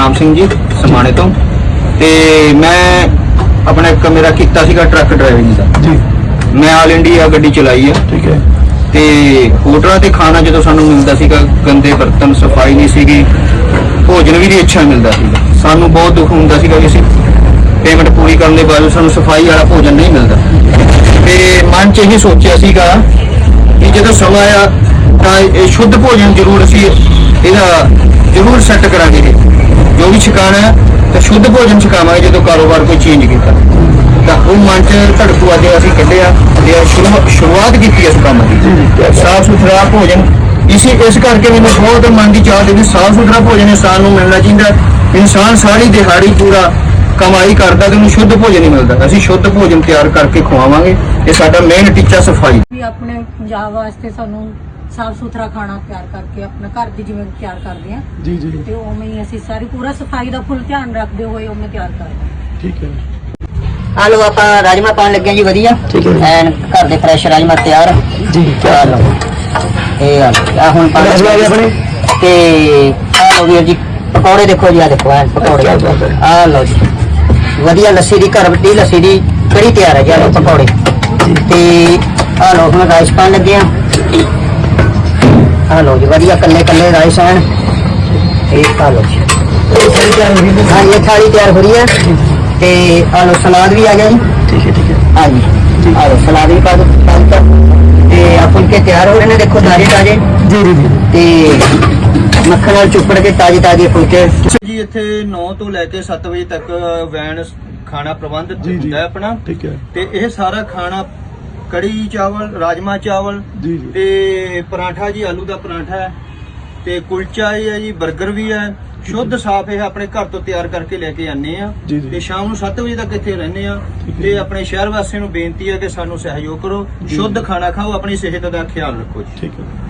ਸਤਨਾਮ ਸਿੰਘ ਜੀ ਸਮਾਣੇ ਤੋਂ। ਤੇ ਮੈਂ ਆਪਣਾ ਇੱਕ ਮੇਰਾ ਕੀਤਾ ਸੀਗਾ ਟਰੱਕ ਡਰਾਈਵਿੰਗ ਦਾ। ਜੀ। ਮੈਂ ਆਲ ਇੰਡੀਆ ਗੱਡੀ ਚਲਾਈ ਹੈ ਠੀਕ ਹੈ। ਤੇ ਹੋਟਲਾਂ ਤੇ ਖਾਣਾ ਜਦੋਂ ਸਾਨੂੰ ਮਿਲਦਾ ਸੀਗਾ ਗੰਦੇ ਬਰਤਨ ਸਫ਼ਾਈ ਨਹੀਂ ਸੀਗੀ ਭੋਜਨ ਵੀ ਦੀ ਇੱਛਾ ਮਿਲਦਾ ਸੀਗਾ। ਸਾਨੂੰ ਬਹੁਤ ਦੁੱਖ ਹੁੰਦਾ ਸੀਗਾ ਕਿ ਅਸੀਂ ਪੇਮੈਂਟ ਪੂਰੀ ਕਰਨ ਦੇ ਬਾਅਦ ਸਾਨੂੰ ਸਫ਼ਾਈ ਵਾਲਾ ਭੋਜਨ ਨਹੀਂ ਮਿਲਦਾ। ਤੇ ਮਨ 'ਚ ਇਹ ਸੋਚਿਆ ਸੀਗਾ ਕਿ ਜਦੋਂ ਸਮਾਂ ਆ ਤਾਂ ਇਹ ਸ਼ੁੱਧ ਭੋਜਨ ਜ਼ਰੂਰ ਅਸੀਂ ਇਹਦਾ ਜ਼ਰੂਰ ਸੈੱਟ ਕਰਾਂਗੇ। ਵੀ ਛਕਾਣਾ ਹੈ ਸ਼ੁੱਧ ਭੋਜਨ ਛਕਾਵਾਂਗੇ ਜਦੋਂ ਕਾਰੋਬਾਰ ਕੋਈ ਚੇਂਜ ਕੀਤਾ। ਤਾਂ ਉਹ ਮਨ 'ਚ ਧੜਕੂ ਅੱਜ ਅਸੀਂ ਕੱਢਿਆ, ਤੇ ਸ਼ੁਰੂਆਤ ਕੀਤੀ ਇਸ ਕੰਮ ਦੀ। ਸਾਫ਼ ਸੁਥਰਾ ਭੋਜਨ। ਇਸੇ ਇਸ ਕਰਕੇ ਮੈਨੂੰ ਬਹੁਤ ਮਨ ਦੀ ਚਾਹ ਦੇ ਵੀ ਸਾਫ਼ ਸੁਥਰਾ ਭੋਜਨ ਇਨਸਾਨ ਨੂੰ ਮਿਲਣਾ ਚਾਹੀਦਾ ਇਨਸਾਨ ਸਾਰੀ ਦਿਹਾੜੀ ਪੂਰਾ ਕਮਾਈ ਕਰਦਾ ਤੇ ਉਹਨੂੰ ਸ਼ੁੱਧ ਭੋਜਨ ਨਹੀਂ ਮਿਲਦਾ। ਅਸੀਂ ਸ਼ੁੱਧ ਭੋਜਨ ਤਿਆਰ ਕਰਕੇ ਖਵਾਵਾਂਗੇ। ਇਹ ਸਾਡਾ ਮੇਨ ਟੀਚਾ ਸਫ਼ਾਈ। ਵੀ ਆਪਣੇ ਪੰਜਾਬ ਵਾਸਤੇ ਸਾਨੂੰ ਸਾਫ਼ ਸੁਥਰਾ ਖਾਣਾ ਤਿਆਰ ਕਰਕੇ ਆਪਣਾ ਘਰ ਦੀ ਜਿਵੇਂ ਤਿਆਰ ਕਰਦੇ ਆ ਜੀ ਜੀ। ਤੇ ਉਵੇਂ ਹੀ ਅਸੀਂ ਸਾਰੀ ਪੂਰਾ ਸਫ਼ਾਈ ਦਾ ਫੁੱਲ ਧਿਆਨ ਰੱਖਦੇ ਹੋਏ ਉਵੇਂ ਤਿਆਰ ਕਰਦੇ ਹਾਂ। ਠੀਕ ਹੈ ਆ ਲਓ ਆਪਾਂ ਰਾਜਮਾ ਪਾਉਣ ਲੱਗੇ ਹਾਂ ਜੀ ਵਧੀਆ। ਠੀਕ ਹੈ। ਐਨ ਘਰ ਦੇ ਫਰੈਸ਼ ਰਾਜਮਾ ਤਿਆਰ। ਜੀ। ਆ ਲਓ। ਇਹ ਆ ਲਓ। ਹੁਣ ਰਾਜਮਾ ਲੱਗੇ ਜੀ ਆਪਣੇ? ਤੇ ਆ ਲਓ ਵੀਰ ਜੀ ਪਕੌੜੇ ਦੇਖੋ ਜੀ ਆ ਦੇਖੋ ਐਨ ਪਕੌੜੇ। ਕਿਆ ਬਾਤ ਹੈ। ਆ ਲਓ ਜੀ। ਵਧੀਆ ਲੱਸੀ ਦੀ ਘਰ ਵੱਡੀ ਲੱਸੀ ਦੀ ਕੜੀ ਤਿਆਰ ਹੈ ਜੀ ਆ ਲਓ ਪਕੌੜੇ। ਤੇ ਆ ਲਓ ਹੁਣ ਰਾਈਸ ਪਾਉਣ ਲੱਗੇ ਆ ਆ ਲਓ ਜੀ ਵਧੀਆ ਕੱਲੇ ਕੱਲੇ ਰਾਈਸ ਹਨ ਇਹ ਆ ਲਓ ਜੀ। ਹਾਂ ਇਹ ਥਾਲੀ ਤਿਆਰ ਹੋ ਰਹੀ ਹੈ। ਤੇ ਆ ਲਓ ਸਲਾਦ ਵੀ ਆ ਗਿਆ ਜੀ। ਠੀਕ ਹੈ ਠੀਕ ਹੈ। ਆ ਸਲਾਦ ਵੀ ਪਾ ਦਿਓ ਪਾ ਦਿੱਤਾ। ਤੇ ਆ ਫੁਲਕੇ ਤਿਆਰ ਹੋ ਰਹੇ ਨੇ ਦੇਖੋ ਤਾਜ਼ੇ ਤਾਜ਼ੇ ਜੀ ਜੀ ਜੀ। ਤੇ ਮੱਖਣ ਨਾਲ ਚੁੱਪੜ ਕੇ ਤਾਜ਼ੇ ਤਾਜ਼ੇ ਫੁਲਕੇ ਜੀ ਇੱਥੇ 9 ਤੋਂ ਲੈ ਕੇ 7 ਵਜੇ ਤੱਕ ਵੈਨ ਖਾਣਾ ਪ੍ਰਬੰਧ ਜੀ, ਜੀ। ਹੁੰਦਾ ਹੈ ਆਪਣਾ। ਠੀਕ ਹੈ। ਤੇ ਇਹ ਸਾਰਾ ਖਾਣਾ ਕੜੀ ਚਾਵਲ ਰਾਜਮਾ ਚਾਵਲ ਜੀ ਜੀ ਤੇ ਪਰਾਠਾ ਜੀ ਆਲੂ ਦਾ ਪਰਾਠਾ ਹੈ ਤੇ ਕੁਲਚਾ ਹੀ ਹੈ ਜੀ 버ਗਰ ਵੀ ਹੈ ਸ਼ੁੱਧ ਸਾਫ਼ ਇਹ ਆਪਣੇ ਘਰ ਤੋਂ ਤਿਆਰ ਕਰਕੇ ਲੈ ਕੇ ਆਨੇ ਆ ਜੀ, ਜੀ। ਤੇ ਸ਼ਾਮ ਨੂੰ 7 ਵਜੇ ਤੱਕ ਇੱਥੇ ਰਹਿੰਦੇ ਆ ਠੀਕ ਹੈ ਤੇ। ਆਪਣੇ ਸ਼ਹਿਰ ਵਾਸੀਆਂ ਨੂੰ ਬੇਨਤੀ ਹੈ ਕਿ ਸਾਨੂੰ ਸਹਿਯੋਗ ਕਰੋ। ਸ਼ੁੱਧ ਖਾਣਾ ਖਾਓ ਆਪਣੀ ਸਿਹਤ ਦਾ ਖਿਆਲ ਰੱਖੋ ਜੀ ਠੀਕ ਹੈ